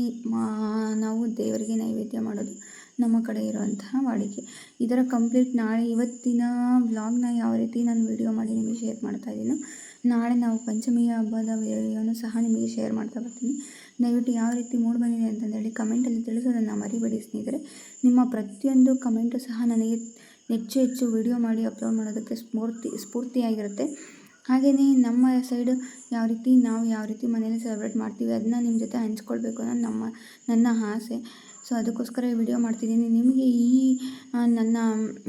ನಾವು ದೇವರಿಗೆ ನೈವೇದ್ಯ ಮಾಡೋದು ನಮ್ಮ ಕಡೆ ಇರುವಂತಹ ವಾಡಿಕೆ. ಇದರ ಕಂಪ್ಲೀಟ್ ನಾಳೆ ಇವತ್ತಿನ ವ್ಲಾಗ್ನ ಯಾವ ರೀತಿ ನಾನು ವಿಡಿಯೋ ಮಾಡಿ ನಿಮಗೆ ಶೇರ್ ಮಾಡ್ತಾ ಇದ್ದೀನೋ. ನಾಳೆ ನಾವು ಪಂಚಮಿ ಹಬ್ಬದ ವಿಡಿಯೋನು ಸಹ ನಿಮಗೆ ಶೇರ್ ಮಾಡ್ತಾ ಬರ್ತೀನಿ. ದಯವಿಟ್ಟು ಯಾವ ರೀತಿ ಮೂಡ್ ಬಂದಿದೆ ಅಂತಂದೇಳಿ ಕಮೆಂಟಲ್ಲಿ ತಿಳಿಸೋದನ್ನು ಮರಿಬೇಡಿ ಸ್ನೇಹಿತರೆ. ನಿಮ್ಮ ಪ್ರತಿಯೊಂದು ಕಮೆಂಟು ಸಹ ನನಗೆ ಹೆಚ್ಚು ಹೆಚ್ಚು ವಿಡಿಯೋ ಮಾಡಿ ಅಪ್ಲೋಡ್ ಮಾಡೋದಕ್ಕೆ ಸ್ಫೂರ್ತಿ ಸ್ಫೂರ್ತಿಯಾಗಿರುತ್ತೆ. ಹಾಗೆಯೇ ನಮ್ಮ ಸೈಡು ಯಾವ ರೀತಿ ನಾವು ಯಾವ ರೀತಿ ಮನೇಲಿ ಸೆಲೆಬ್ರೇಟ್ ಮಾಡ್ತೀವಿ ಅದನ್ನ ನಿಮ್ಮ ಜೊತೆ ಹಂಚ್ಕೊಳ್ಬೇಕು ಅನ್ನೋದು ನಮ್ಮ, ನನ್ನ ಆಸೆ. ಸೊ ಅದಕ್ಕೋಸ್ಕರ ಈ ವಿಡಿಯೋ ಮಾಡ್ತಿದ್ದೀನಿ. ನಿಮಗೆ ಈ ನನ್ನ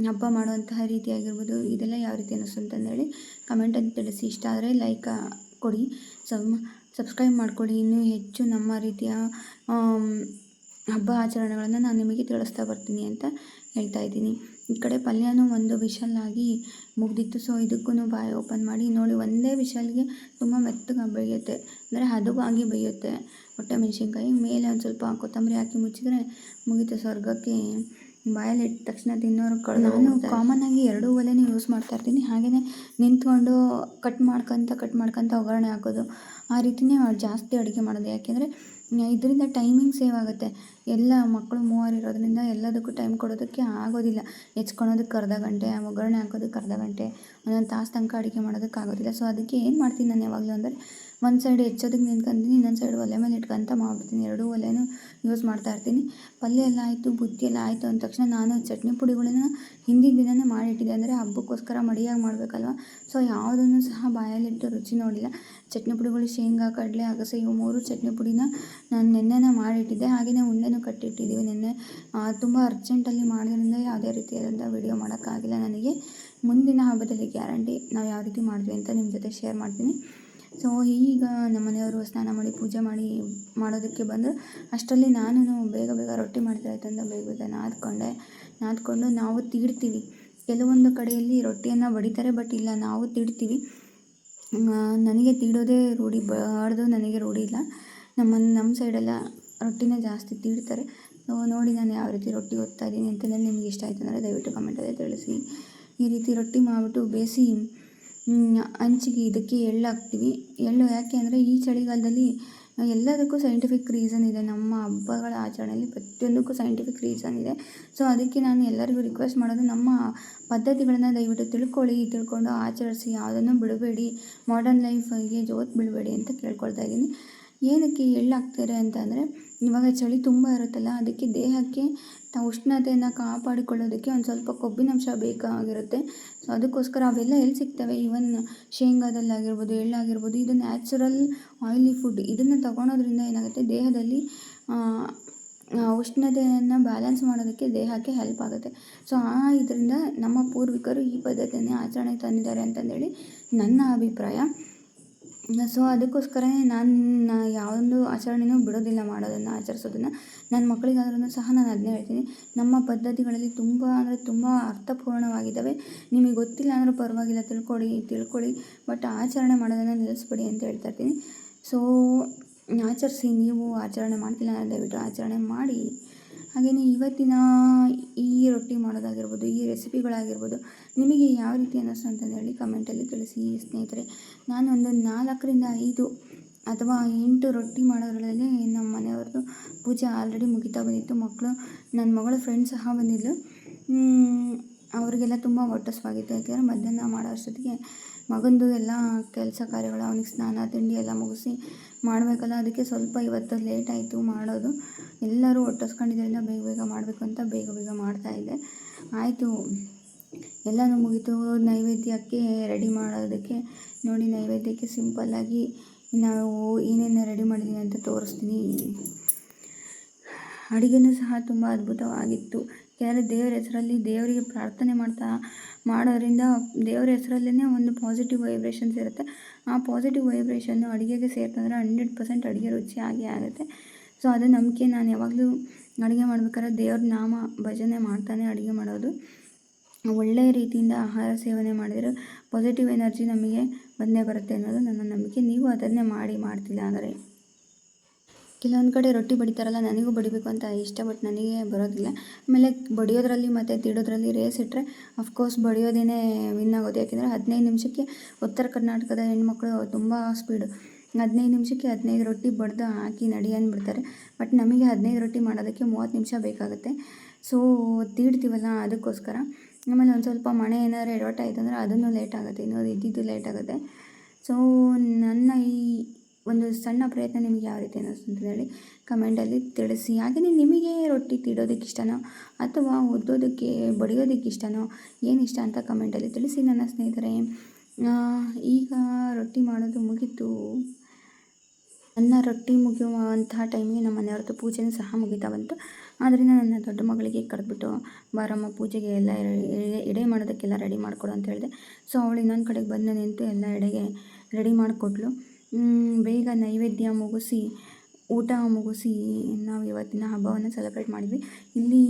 ಹಬ್ಬ ಮಾಡುವಂತಹ ರೀತಿ ಆಗಿರ್ಬೋದು, ಇದೆಲ್ಲ ಯಾವ ರೀತಿ ಅನ್ನಿಸ್ತು ಅಂತಂದೇಳಿ ಕಮೆಂಟಲ್ಲಿ ತಿಳಿಸಿ. ಇಷ್ಟ ಆದರೆ ಲೈಕ್ ಕೊಡಿ. ಸಬ್ ಸಬ್ಸ್ಕ್ರೈಬ್ ಮಾಡ್ಕೊಳ್ಳಿ ಇನ್ನೂ ಹೆಚ್ಚು ನಮ್ಮ ರೀತಿಯ ಹಬ್ಬ ಆಚರಣೆಗಳನ್ನು ನಾನು ನಿಮಗೆ ತಿಳಿಸ್ತಾ ಬರ್ತೀನಿ ಅಂತ ಹೇಳ್ತಾ ಇದ್ದೀನಿ. ಈ ಕಡೆ ಪಲ್ಯನೂ ಒಂದು ವಿಷಲ್ಲಾಗಿ ಮುಗ್ದಿತ್ತು. ಸೊ ಇದಕ್ಕೂ ಬಾಯಿ ಓಪನ್ ಮಾಡಿ. ನೋಡಿ ಒಂದೇ ವಿಷಲ್ಗೆ ತುಂಬ ಮೆತ್ತಗೆ ಬೆಳೆಯುತ್ತೆ. ಅಂದರೆ ಹದವಾಗಿ ಬೇಯುತ್ತೆ ಹೊಟ್ಟೆ ಮೆಣಸಿನ್ಕಾಯಿ ಮೇಲೆ ಒಂದು ಸ್ವಲ್ಪ ಕೊತ್ತಂಬರಿ ಹಾಕಿ ಮುಚ್ಚಿದ್ರೆ ಮುಗೀತು ಸ್ವರ್ಗಕ್ಕೆ. ಬಾಯಲ್ಲಿ ಇಟ್ಟ ತಕ್ಷಣ ತಿನ್ನೋರು ಕಳೆದ ನಾನು ಆಗಿ ಎರಡೂ ಒಲೆನೂ ಯೂಸ್ ಮಾಡ್ತಾ ಇರ್ತೀನಿ. ಹಾಗೆಯೇ ನಿಂತ್ಕೊಂಡು ಕಟ್ ಮಾಡ್ಕೊತ ಕಟ್ ಮಾಡ್ಕೊತ ಒಗ್ಗರಣೆ ಹಾಕೋದು. ಆ ರೀತಿಯೇ ಜಾಸ್ತಿ ಅಡುಗೆ ಮಾಡೋದು. ಯಾಕೆಂದರೆ ಇದರಿಂದ ಟೈಮಿಂಗ್ ಸೇವ್ ಆಗುತ್ತೆ. ಎಲ್ಲ ಮಕ್ಕಳು ಮೂವರು ಇರೋದ್ರಿಂದ ಎಲ್ಲದಕ್ಕೂ ಟೈಮ್ ಕೊಡೋದಕ್ಕೆ ಆಗೋದಿಲ್ಲ. ಹೆಚ್ಕೊಳೋದಕ್ಕೆ ಅರ್ಧ ಗಂಟೆ ಒಗ್ಗರಣೆ ಹಾಕೋದಕ್ಕೆ ಅರ್ಧ ಗಂಟೆ, ಒಂದೊಂದು ತಾಸು ತನಕ ಅಡುಗೆ ಮಾಡೋದಕ್ಕೆ ಆಗೋದಿಲ್ಲ. ಸೊ ಅದಕ್ಕೆ ಏನು ಮಾಡ್ತೀನಿ ನಾನು ಯಾವಾಗಲೂ ಅಂದರೆ ಒಂದು ಸೈಡ್ ಹೆಚ್ಚೋದಕ್ಕೆ ನಿಂತ್ಕೊಂತೀನಿ, ಇನ್ನೊಂದು ಸೈಡ್ ಒಲೆ ಮೇಲೆ ಇಟ್ಕೊಂತ ಮಾಡ್ಬಿಡ್ತೀನಿ. ಎರಡೂ ಒಲೆನೂ ಯೂಸ್ ಮಾಡ್ತಾ ಇರ್ತೀನಿ. ಪಲ್ಯ ಎಲ್ಲ ಆಯಿತು ಬುತ್ತಿ ಎಲ್ಲ ಆಯಿತು ಅಂದ ತಕ್ಷಣ ನಾನು ಚಟ್ನಿ ಪುಡಿಗಳನ್ನ ಹಿಂದಿನ ದಿನವೇ ಮಾಡಿಟ್ಟಿದ್ದೆ. ಅಂದರೆ ಹಬ್ಬಕ್ಕೋಸ್ಕರ ಮಡಿಯಾಗಿ ಮಾಡಬೇಕಲ್ವ? ಸೊ ಯಾವುದನ್ನು ಸಹ ಬಾಯಲ್ಲಿಟ್ಟು ರುಚಿ ನೋಡಿಲ್ಲ. ಚಟ್ನಿ ಪುಡಿಗಳು ಶೇಂಗಾ, ಕಡಲೆ, ಅಗಸೆ, ಇವು ಮೂರು ಚಟ್ನಿ ಪುಡಿನ ನಾನು ನೆನ್ನೆನೇ ಮಾಡಿಟ್ಟಿದ್ದೆ. ಹಾಗೆಯೇ ಉಂಡೆನೂ ಕಟ್ಟಿಟ್ಟಿದ್ದೀವಿ ನಿನ್ನೆ. ತುಂಬ ಅರ್ಜೆಂಟಲ್ಲಿ ಮಾಡೋದ್ರಿಂದ ಯಾವುದೇ ರೀತಿಯಾದಂಥ ವಿಡಿಯೋ ಮಾಡೋಕ್ಕಾಗಿಲ್ಲ ನನಗೆ. ಮುಂದಿನ ಹಬ್ಬದಲ್ಲಿ ಗ್ಯಾರಂಟಿ ನಾವು ಯಾವ ರೀತಿ ಮಾಡಿದ್ವಿ ಅಂತ ನಿಮ್ಮ ಜೊತೆ ಶೇರ್ ಮಾಡ್ತೀನಿ. ಸೊ ಈಗ ನಮ್ಮ ಮನೆಯವರು ಸ್ನಾನ ಮಾಡಿ ಪೂಜೆ ಮಾಡಿ ಮಾಡೋದಕ್ಕೆ ಬಂದರು ಅಷ್ಟರಲ್ಲಿ ನಾನು ಬೇಗ ಬೇಗ ರೊಟ್ಟಿ ಮಾಡ್ತಾಯಿತ್ತು ಅಂದರೆ ಬೇಗ ಬೇಗ ನಾದ್ಕೊಂಡೆ. ನಾದ್ಕೊಂಡು ನಾವು ತೀಡ್ತೀವಿ. ಕೆಲವೊಂದು ಕಡೆಯಲ್ಲಿ ರೊಟ್ಟಿಯನ್ನು ಬಡಿತಾರೆ, ಬಟ್ ಇಲ್ಲ, ನಾವು ತೀಡ್ತೀವಿ. ನನಗೆ ತೀಡೋದೇ ರೂಢಿ, ಬಾರ್ದು ನನಗೆ ರೂಢಿ ಇಲ್ಲ. ನಮ್ಮ ನಮ್ಮ ಸೈಡೆಲ್ಲ ರೊಟ್ಟಿನ ಜಾಸ್ತಿ ತೀಡ್ತಾರೆ. ನೋಡಿ ನಾನು ಯಾವ ರೀತಿ ರೊಟ್ಟಿ ಓದ್ತಾ ಇದ್ದೀನಿ ಅಂತೆಲ್ಲ ನಿಮಗೆ ಇಷ್ಟ ಆಯಿತು ಅಂದರೆ ದಯವಿಟ್ಟು ಕಮೆಂಟಲ್ಲಿ ತಿಳಿಸಿ. ಈ ರೀತಿ ರೊಟ್ಟಿ ಮಾಡಿಬಿಟ್ಟು ಬೇಯಿಸಿ ಹಂಚಿಗೆ ಇದಕ್ಕೆ ಎಳ್ಳು ಹಾಕ್ತೀವಿ. ಎಳ್ಳು ಯಾಕೆ ಅಂದರೆ ಈ ಚಳಿಗಾಲದಲ್ಲಿ ಎಲ್ಲದಕ್ಕೂ ಸೈಂಟಿಫಿಕ್ ರೀಸನ್ ಇದೆ. ನಮ್ಮ ಹಬ್ಬಗಳ ಆಚರಣೆಯಲ್ಲಿ ಪ್ರತಿಯೊಂದಕ್ಕೂ ಸೈಂಟಿಫಿಕ್ ರೀಸನ್ ಇದೆ. ಸೊ ಅದಕ್ಕೆ ನಾನು ಎಲ್ಲರಿಗೂ ರಿಕ್ವೆಸ್ಟ್ ಮಾಡೋದು ನಮ್ಮ ಪದ್ಧತಿಗಳನ್ನು ದಯವಿಟ್ಟು ತಿಳ್ಕೊಳ್ಳಿ, ತಿಳ್ಕೊಂಡು ಆಚರಿಸಿ, ಯಾವುದನ್ನು ಬಿಡಬೇಡಿ ಮಾಡರ್ನ್ ಲೈಫಿಗೆ ಜೋತ್ ಬಿಡಬೇಡಿ ಅಂತ ಕೇಳ್ಕೊಳ್ತಾ ಇದ್ದೀನಿ. ಏನಕ್ಕೆ ಎಳ್ಳಾಕ್ತಾರೆ ಅಂತಂದರೆ, ಇವಾಗ ಚಳಿ ತುಂಬ ಇರುತ್ತಲ್ಲ, ಅದಕ್ಕೆ ದೇಹಕ್ಕೆ ತ ಉಷ್ಣತೆಯನ್ನು ಕಾಪಾಡಿಕೊಳ್ಳೋದಕ್ಕೆ ಒಂದು ಸ್ವಲ್ಪ ಕೊಬ್ಬಿನಂಶ ಬೇಕಾಗಿರುತ್ತೆ. ಸೊ ಅದಕ್ಕೋಸ್ಕರ ಅವೆಲ್ಲ ಎಲ್ಲಿ ಸಿಗ್ತವೆ? ಈವನ್ ಶೇಂಗಾದಲ್ಲಾಗಿರ್ಬೋದು ಎಳ್ಳಾಗಿರ್ಬೋದು ಇದು ನ್ಯಾಚುರಲ್ ಆಯಿಲಿ ಫುಡ್ ಇದನ್ನು ತಗೊಳೋದ್ರಿಂದ ಏನಾಗುತ್ತೆ? ದೇಹದಲ್ಲಿ ಉಷ್ಣತೆಯನ್ನು ಬ್ಯಾಲೆನ್ಸ್ ಮಾಡೋದಕ್ಕೆ ದೇಹಕ್ಕೆ ಹೆಲ್ಪ್ ಆಗುತ್ತೆ. ಸೊ ಆ, ಇದರಿಂದ ನಮ್ಮ ಪೂರ್ವಿಕರು ಈ ಪದ್ಧತಿಯನ್ನೇ ಆಚರಣೆ ತಂದಿದ್ದಾರೆ ಅಂತಂದೇಳಿ ನನ್ನ ಅಭಿಪ್ರಾಯ. ಸೊ ಅದಕ್ಕೋಸ್ಕರನೇ ನಾನು ಯಾವೊಂದು ಆಚರಣೆನೂ ಬಿಡೋದಿಲ್ಲ ಮಾಡೋದನ್ನು, ಆಚರಿಸೋದನ್ನು. ನನ್ನ ಮಕ್ಕಳಿಗಾದ್ರೂ ಸಹ ನಾನು ಅದನ್ನೇ ಹೇಳ್ತೀನಿ. ನಮ್ಮ ಪದ್ಧತಿಗಳಲ್ಲಿ ತುಂಬ ಅಂದರೆ ತುಂಬ ಅರ್ಥಪೂರ್ಣವಾಗಿದ್ದಾವೆ. ನಿಮಗೆ ಗೊತ್ತಿಲ್ಲ ಅಂದರೂ ಪರವಾಗಿಲ್ಲ ತಿಳ್ಕೊಳ್ಳಿ ತಿಳ್ಕೊಳ್ಳಿ ಬಟ್ ಆಚರಣೆ ಮಾಡೋದನ್ನು ನಿಲ್ಲಿಸ್ಬಿಡಿ ಅಂತ ಹೇಳ್ತಾ ಇರ್ತೀನಿ. ಸೊ ಆಚರಿಸಿ, ನೀವು ಆಚರಣೆ ಮಾಡ್ತಿಲ್ಲ ಅಂದರೆ ದಯವಿಟ್ಟು ಆಚರಣೆ ಮಾಡಿ. ಹಾಗೆಯೇ ಇವತ್ತಿನ ಈ ರೊಟ್ಟಿ ಮಾಡೋದಾಗಿರ್ಬೋದು ಈ ರೆಸಿಪಿಗಳಾಗಿರ್ಬೋದು ನಿಮಗೆ ಯಾವ ರೀತಿ ಅನ್ನಿಸ್ತು ಅಂತಂದು ಹೇಳಿ ಕಮೆಂಟಲ್ಲಿ ತಿಳಿಸಿ ಸ್ನೇಹಿತರೆ. ನಾನು ಒಂದು ನಾಲ್ಕರಿಂದ ಐದು ಅಥವಾ ಎಂಟು ರೊಟ್ಟಿ ಮಾಡೋದ್ರಲ್ಲಿ ನಮ್ಮ ಮನೆಯವ್ರದ್ದು ಪೂಜೆ ಆಲ್ರೆಡಿ ಮುಗಿತಾ ಬಂದಿತ್ತು. ಮಕ್ಕಳು ನನ್ನ ಮಗಳ ಫ್ರೆಂಡ್ ಸಹ ಬಂದಿದ್ಲು. ಮ್, ಅವರಿಗೆಲ್ಲ ತುಂಬ ಒಟ್ಟಸ್ವಾಗಿತ್ತು ಯಾಕೆಂದರೆ ಮಧ್ಯಾಹ್ನ ಮಾಡೋ ಅಷ್ಟೊತ್ತಿಗೆ ಮಗಂದು ಎಲ್ಲ ಕೆಲಸ ಕಾರ್ಯಗಳು ಅವನಿಗೆ ಸ್ನಾನ ತಿಂಡಿ ಎಲ್ಲ ಮುಗಿಸಿ ಮಾಡಬೇಕಲ್ಲ, ಅದಕ್ಕೆ ಸ್ವಲ್ಪ ಇವತ್ತು ಲೇಟ್ ಆಯಿತು ಮಾಡೋದು. ಎಲ್ಲರೂ ಒಟ್ಟಿಸ್ಕೊಂಡಿದ್ದೆಲ್ಲ ಬೇಗ ಬೇಗ ಮಾಡಬೇಕು ಅಂತ ಬೇಗ ಬೇಗ ಮಾಡ್ತಾಯಿದ್ದೆ ಆಯಿತು, ಎಲ್ಲನೂ ಮುಗೀತು. ನೈವೇದ್ಯಕ್ಕೆ ರೆಡಿ ಮಾಡೋದಕ್ಕೆ, ನೋಡಿ ನೈವೇದ್ಯಕ್ಕೆ ಸಿಂಪಲ್ಲಾಗಿ ನಾವು ಏನೇನು ರೆಡಿ ಮಾಡಿದ್ದೀನಿ ಅಂತ ತೋರಿಸ್ತೀನಿ. ಅಡುಗೆನೂ ಸಹ ತುಂಬ ಅದ್ಭುತವಾಗಿತ್ತು. ಯಾಕಂದರೆ ದೇವರ ಹೆಸರಲ್ಲಿ ದೇವರಿಗೆ ಪ್ರಾರ್ಥನೆ ಮಾಡ್ತಾ, ಮಾಡೋದ್ರಿಂದ ದೇವರ ಹೆಸರಲ್ಲೇ ಒಂದು ಪಾಸಿಟಿವ್ ವೈಬ್ರೇಷನ್ಸ್ ಇರುತ್ತೆ. ಆ ಪಾಸಿಟಿವ್ ವೈಬ್ರೇಷನ್ನು ಅಡುಗೆಗೆ ಸೇರ್ತಂದ್ರೆ ಹಂಡ್ರೆಡ್ ಪರ್ಸೆಂಟ್ ಅಡುಗೆ ರುಚಿಯಾಗಿ ಆಗುತ್ತೆ. ಸೊ ಅದು ನಂಬಿಕೆ. ನಾನು ಯಾವಾಗಲೂ ಅಡುಗೆ ಮಾಡ್ಬೇಕಾದ್ರೆ ದೇವ್ರ ನಾಮ ಭಜನೆ ಮಾಡ್ತಾನೆ ಅಡುಗೆ ಮಾಡೋದು. ಒಳ್ಳೆಯ ರೀತಿಯಿಂದ ಆಹಾರ ಸೇವನೆ ಮಾಡಿದರೆ ಪಾಸಿಟಿವ್ ಎನರ್ಜಿ ನಮಗೆ ಬಂದೇ ಬರುತ್ತೆ ಅನ್ನೋದು ನನ್ನ ನಂಬಿಕೆ. ನೀವು ಅದನ್ನೇ ಮಾಡಿ ಮಾಡ್ತಿಲ್ಲ ಅಂದರೆ? ಕೆಲವೊಂದು ಕಡೆ ರೊಟ್ಟಿ ಬಡಿತಾರಲ್ಲ, ನನಗೂ ಬಡಿಬೇಕು ಅಂತ ಇಷ್ಟ, ಬಟ್ ನನಗೆ ಬರೋದಿಲ್ಲ. ಆಮೇಲೆ ಬಡಿಯೋದ್ರಲ್ಲಿ ಮತ್ತು ತಿಡೋದ್ರಲ್ಲಿ ರೇಸ್ ಇಟ್ಟರೆ ಅಫ್ಕೋರ್ಸ್ ಬಡಿಯೋದೇನೆ ವಿನ್ ಆಗೋದು. ಯಾಕೆಂದರೆ ಹದಿನೈದು ನಿಮಿಷಕ್ಕೆ ಉತ್ತರ ಕರ್ನಾಟಕದ ಹೆಣ್ಮಕ್ಳು ತುಂಬ ಸ್ಪೀಡು ಹದಿನೈದು ನಿಮಿಷಕ್ಕೆ ಹದಿನೈದು ರೊಟ್ಟಿ ಬಡ್ದು ಹಾಕಿ ನಡಿ ಅಂದ್ಬಿಡ್ತಾರೆ. ಬಟ್ ನಮಗೆ ಹದಿನೈದು ರೊಟ್ಟಿ ಮಾಡೋದಕ್ಕೆ ಮೂವತ್ತು ನಿಮಿಷ ಬೇಕಾಗುತ್ತೆ. ಸೊ ತೀಡ್ತೀವಲ್ಲ ಅದಕ್ಕೋಸ್ಕರ. ಆಮೇಲೆ ಒಂದು ಸ್ವಲ್ಪ ಮಣೆ ಏನಾದ್ರು ಎಡವಟ್ ಆಯ್ತು ಅಂದರೆ ಅದನ್ನು ಲೇಟ್ ಆಗುತ್ತೆ. ಇನ್ನೊಂದು ಇದ್ದಿದ್ದು ಲೇಟ್ ಆಗುತ್ತೆ. ಸೊ ನನ್ನ ಈ ಒಂದು ಸಣ್ಣ ಪ್ರಯತ್ನ ನಿಮಗೆ ಯಾವ ರೀತಿ ಅನ್ನಿಸ್ತು ಅಂತ ಹೇಳಿ ಕಮೆಂಟಲ್ಲಿ ತಿಳಿಸಿ. ಹಾಗೆಯೇ ನಿಮಗೆ ರೊಟ್ಟಿ ತಿಡೋದಕ್ಕೆ ಇಷ್ಟನೋ ಅಥವಾ ಒದ್ದೋದಕ್ಕೆ ಬಡಿಯೋದಕ್ಕೆ ಇಷ್ಟನೋ ಏನು ಇಷ್ಟ ಅಂತ ಕಮೆಂಟಲ್ಲಿ ತಿಳಿಸಿ ನನ್ನ ಸ್ನೇಹಿತರೆ. ಈಗ ರೊಟ್ಟಿ ಮಾಡೋದು ಮುಗೀತು. ನನ್ನ ರೊಟ್ಟಿ ಮುಗಿಯುವಂತಹ ಟೈಮಿಗೆ ನಮ್ಮ ಮನೆಯವ್ರದ್ದು ಪೂಜೆನೂ ಸಹ ಮುಗಿತಾ ಬಂತು. ಆದ್ದರಿಂದ ನನ್ನ ದೊಡ್ಡ ಮಗಳಿಗೆ ಕರೆದ್ಬಿಟ್ಟು ಬಾರಮ್ಮ, ಪೂಜೆಗೆ ಎಲ್ಲ ಎಡೆ ಎಡೆ ಮಾಡೋದಕ್ಕೆಲ್ಲ ರೆಡಿ ಮಾಡಿಕೊಡು ಅಂತ ಹೇಳಿದೆ. ಸೊ ಅವಳು ಇನ್ನೊಂದು ಕಡೆಗೆ ಬಂದು ನಿಂತು ಎಲ್ಲ ಎಡೆಗೆ ರೆಡಿ ಮಾಡಿಕೊಟ್ಲು. ಬೇಗ ನೈವೇದ್ಯ ಮುಗಿಸಿ, ಊಟ ಮುಗಿಸಿ ನಾವು ಇವತ್ತಿನ ಹಬ್ಬವನ್ನು ಸೆಲೆಬ್ರೇಟ್ ಮಾಡಿದ್ವಿ. ಇಲ್ಲಿ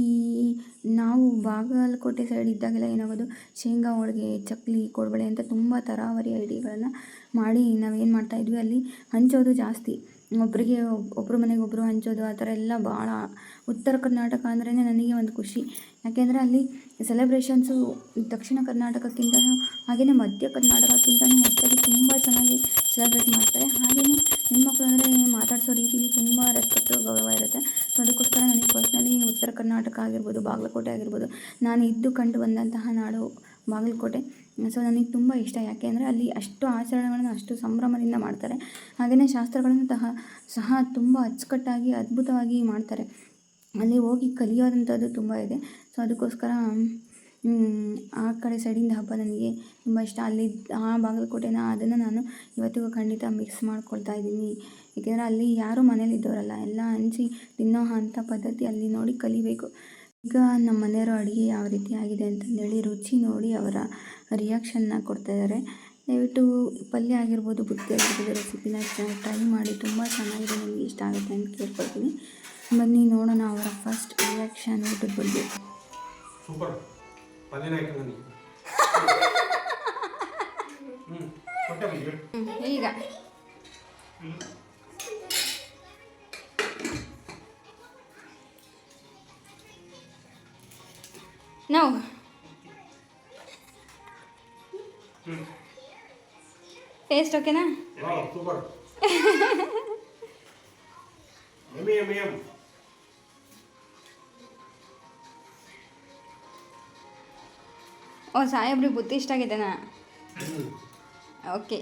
ನಾವು ಬಾಗಲಕೋಟೆ ಸೈಡ್ ಇದ್ದಾಗೆಲ್ಲ ಏನಾಗೋದು, ಶೇಂಗಾ ಹೋಳಿಗೆ, ಚಕ್ಲಿ, ಕೋಡ್ಬಳೆ ಅಂತ ತುಂಬ ಥರಾವರಿ ಐಡಿಗಳನ್ನು ಮಾಡಿ ನಾವೇನು ಮಾಡ್ತಾಯಿದ್ವಿ ಅಲ್ಲಿ ಹಂಚೋದು ಜಾಸ್ತಿ. ಒಬ್ಬರಿಗೆ ಒಬ್ಬರ ಮನೆಗೆ ಒಬ್ಬರು ಹಂಚೋದು ಆ ಥರ ಎಲ್ಲ ಭಾಳ ಉತ್ತರ ಕರ್ನಾಟಕ ಅಂದ್ರೇ ನನಗೆ ಒಂದು ಖುಷಿ. ಯಾಕೆಂದರೆ ಅಲ್ಲಿ ಸೆಲೆಬ್ರೇಷನ್ಸು ದಕ್ಷಿಣ ಕರ್ನಾಟಕಕ್ಕಿಂತಲೂ ಹಾಗೆಯೇ ಮಧ್ಯ ಕರ್ನಾಟಕಕ್ಕಿಂತಲೂ ಹೆಚ್ಚಾಗಿ ತುಂಬ ಚೆನ್ನಾಗಿ ಸೆಲೆಬ್ರೇಟ್ ಮಾಡ್ತಾರೆ. ಹಾಗೆಯೇ ಹೆಣ್ಮಕ್ಳು ಅಂದರೆ ಮಾತಾಡಿಸೋ ರೀತಿಲಿ ತುಂಬ ರೆಸ್ಪೆಕ್ಟು ಗೌರವ ಇರುತ್ತೆ. ಸೊ ಅದಕ್ಕೋಸ್ಕರ ನನಗೆ ಪರ್ಸ್ನಲಿ ಉತ್ತರ ಕರ್ನಾಟಕ ಆಗಿರ್ಬೋದು, ಬಾಗಲಕೋಟೆ ಆಗಿರ್ಬೋದು, ನಾನು ಇದ್ದು ಕಂಡು ಬಂದಂತಹ ನಾಡು ಬಾಗಲಕೋಟೆ. ಸೊ ನನಗೆ ತುಂಬ ಇಷ್ಟ. ಯಾಕೆಂದರೆ ಅಲ್ಲಿ ಅಷ್ಟು ಆಚರಣೆಗಳನ್ನು ಅಷ್ಟು ಸಂಭ್ರಮದಿಂದ ಮಾಡ್ತಾರೆ. ಹಾಗೆಯೇ ಶಾಸ್ತ್ರಗಳನ್ನು ಸಹ ಸಹ ತುಂಬ ಅಚ್ಚುಕಟ್ಟಾಗಿ, ಅದ್ಭುತವಾಗಿ ಮಾಡ್ತಾರೆ. ಅಲ್ಲಿ ಹೋಗಿ ಕಲಿಯೋದಂಥದ್ದು ತುಂಬ ಇದೆ. ಸೊ ಅದಕ್ಕೋಸ್ಕರ ಆ ಕಡೆ ಸೈಡಿಂದ ಹಬ್ಬ ನನಗೆ ತುಂಬ ಇಷ್ಟ. ಅಲ್ಲಿ ಆ ಬಾಗಲಕೋಟೆನ ಅದನ್ನು ನಾನು ಇವತ್ತಿಗೂ ಖಂಡಿತ ಮಿಕ್ಸ್ ಮಾಡ್ಕೊಳ್ತಾ ಇದ್ದೀನಿ. ಏಕೆಂದರೆ ಅಲ್ಲಿ ಯಾರೂ ಮನೇಲಿ ಇದ್ದವರಲ್ಲ ಎಲ್ಲ ಹಂಚಿ ತಿನ್ನೋ ಅಂಥ ಪದ್ಧತಿ ಅಲ್ಲಿ ನೋಡಿ ಕಲಿಬೇಕು. ಈಗ ನಮ್ಮ ಮನೆಯವರು ಅಡುಗೆ ಯಾವ ರೀತಿ ಆಗಿದೆ ಅಂತಂದೇಳಿ ರುಚಿ ನೋಡಿ ಅವರ ರಿಯಾಕ್ಷನ್ನ ಕೊಡ್ತಾ ಇದ್ದಾರೆ. ದಯವಿಟ್ಟು ಪಲ್ಯ ಆಗಿರ್ಬೋದು ಬುತ್ತಿ ಆಗಿರ್ಬೋದು ರೆಸಿಪಿನ ಟ್ರೈ ಮಾಡಿ ತುಂಬ ಚೆನ್ನಾಗಿದೆ ನಿಮಗೆ ಇಷ್ಟ ಆಗುತ್ತೆ ಅಂತ ಕೇಳ್ಕೊಳ್ತೀನಿ. ಬನ್ನಿ ನೋಡೋಣ ಅವರ ಫಸ್ಟ್ ರಿಯಾಕ್ಷನ್ ಊಟದ ಬಗ್ಗೆ. ಸೂಪರ್. ಈಗ. ನಾವು ಟೇಸ್ಟ್ ಓಕೆನಾ ಓ ಸಾಹೇಬ್ರಿಗೆ ಬುದ್ಧಿ ಇಷ್ಟ ಆಗಿದೆನಾ ಓಕೆ